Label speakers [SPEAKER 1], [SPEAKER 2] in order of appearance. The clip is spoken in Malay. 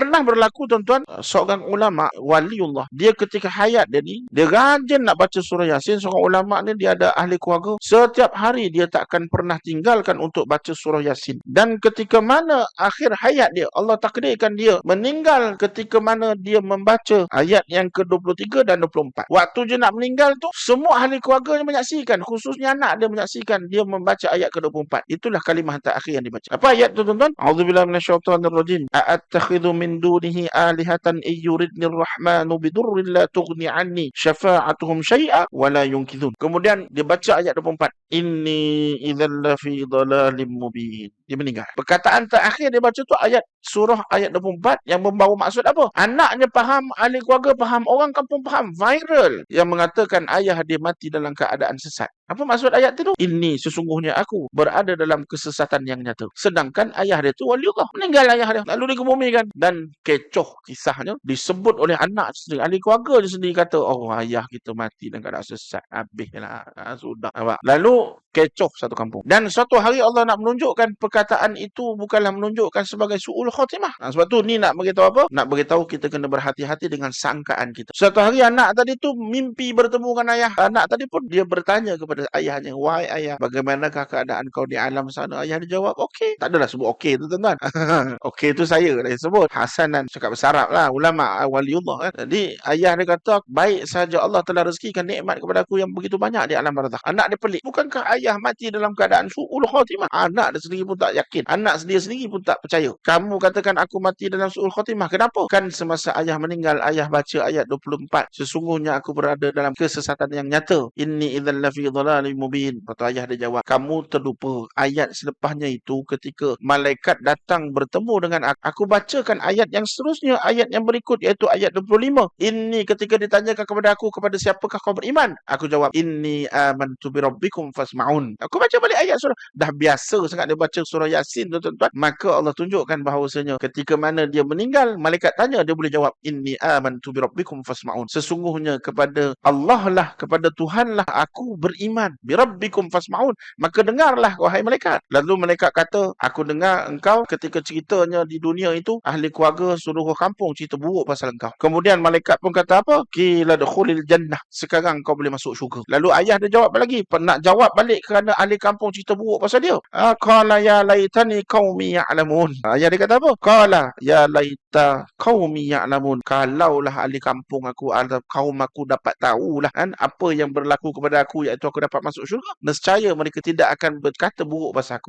[SPEAKER 1] Pernah berlaku tuan-tuan, seorang ulama waliullah, dia ketika hayat dia ni, dia rajin nak baca surah Yasin. Seorang ulama ni dia ada ahli keluarga, setiap hari dia takkan pernah tinggalkan untuk baca surah Yasin. Dan ketika mana akhir hayat dia, Allah takdirkan dia meninggal ketika mana dia membaca ayat yang ke-23 dan 24. Waktu dia nak meninggal tu, semua ahli keluarga dia menyaksikan, khususnya anak dia menyaksikan dia membaca ayat ke-24. Itulah kalimah terakhir yang dibaca. Apa ayat tu tuan-tuan? A'udzubillahi minasyaitonirrajim. A'attakhidhu min dunihi alihatan ayyuridni rahmanu bidurrin la tughni anni syafa'atuhum syai'a wa la yunkithun. Kemudian dia baca ayat 24. Inni idzal lafi dhalalin mubin. Dia meninggal. Perkataan terakhir dia baca tu ayat surah ayat 24 yang membawa maksud apa? Anaknya faham, ahli keluarga faham, orang kampung faham. Viral. Yang mengatakan ayah dia mati dalam keadaan sesat. Apa maksud ayat itu? Ini sesungguhnya aku berada dalam kesesatan yang nyata. Sedangkan ayah dia tu waliullah. Meninggal ayah dia. Lalu dikebumikan. Dan kecoh kisahnya disebut oleh anak sendiri. Ahli keluarga dia sendiri kata, oh ayah kita mati dalam keadaan sesat. Habislah. Ha, sudah. Lalu kecoh satu kampung. Dan suatu hari Allah nak menunjukkan perkataan itu bukanlah menunjukkan sebagai su'ul khotimah. Ha, sebab tu ni nak beritahu apa? Nak beritahu kita kena berhati-hati dengan sangkaan kita. Suatu hari anak tadi tu mimpi bertemu dengan ayah. Anak tadi pun dia bertanya kepada ayahnya, "Wahai ayah, bagaimanakah keadaan kau di alam sana?" Ayah dia jawab, "Okey." Tak adalah sebut okey tu tuan-tuan. okey tu saya dia sebut. Hasanan cakap bersarap lah ulama waliullah kan. Jadi ayah dia kata, "Baik saja Allah telah rezekikan nikmat kepada aku yang begitu banyak di alam barzakh." Anak dia pelik. Bukankah ayah mati dalam keadaan su'ul khatimah? Anak dia sendiri pun tak yakin. Anak dia sendiri pun tak percaya. Kamu katakan aku mati dalam su'ul khatimah. Kenapa? Kan semasa ayah meninggal, ayah baca ayat 24. Sesungguhnya aku berada dalam kesesatan yang nyata. Inni idzal lafi dhalalin mubin. Kata ayah dia jawab, kamu terlupa ayat selepasnya itu ketika malaikat datang bertemu dengan aku. Aku bacakan ayat yang seterusnya, ayat yang berikut iaitu ayat 25. Ini ketika ditanyakan kepada aku kepada siapakah kau beriman? Aku jawab, inni amantu bi rabbikum fasma'un. Aku baca balik ayat surah. Dah biasa sangat dia baca surah Yasin tuan-tuan. Maka Allah tunjukkan bahawasanya ketika mana dia meninggal, malaikat tanya dia boleh jawab, inni amantu bi rabbikum fasma'un. Sesungguhnya kepada Allah lah, kepada Tuhan lah aku beriman. Bi rabbikum fasmaun. Maka dengarlah wahai malaikat. Lalu malaikat kata aku dengar engkau ketika ceritanya di dunia itu ahli keluarga seluruh kampung cerita buruk pasal engkau. Kemudian malaikat pun kata apa? Qila dukhulil jannah. Sekarang kau boleh masuk syurga. Lalu ayah dia jawab lagi nak jawab balik kerana ahli kampung cerita buruk pasal dia. Ah, qala ya laitani qaumi ya'lamun. Ayah dia kata apa? Qala ya laita qaumi ya'lamun. Kalaulah ahli kampung aku atau kaum aku dapat tahulah kan apa yang berlaku kepada aku iaitu aku dapat masuk syurga nescaya mereka tidak akan berkata buruk pasal aku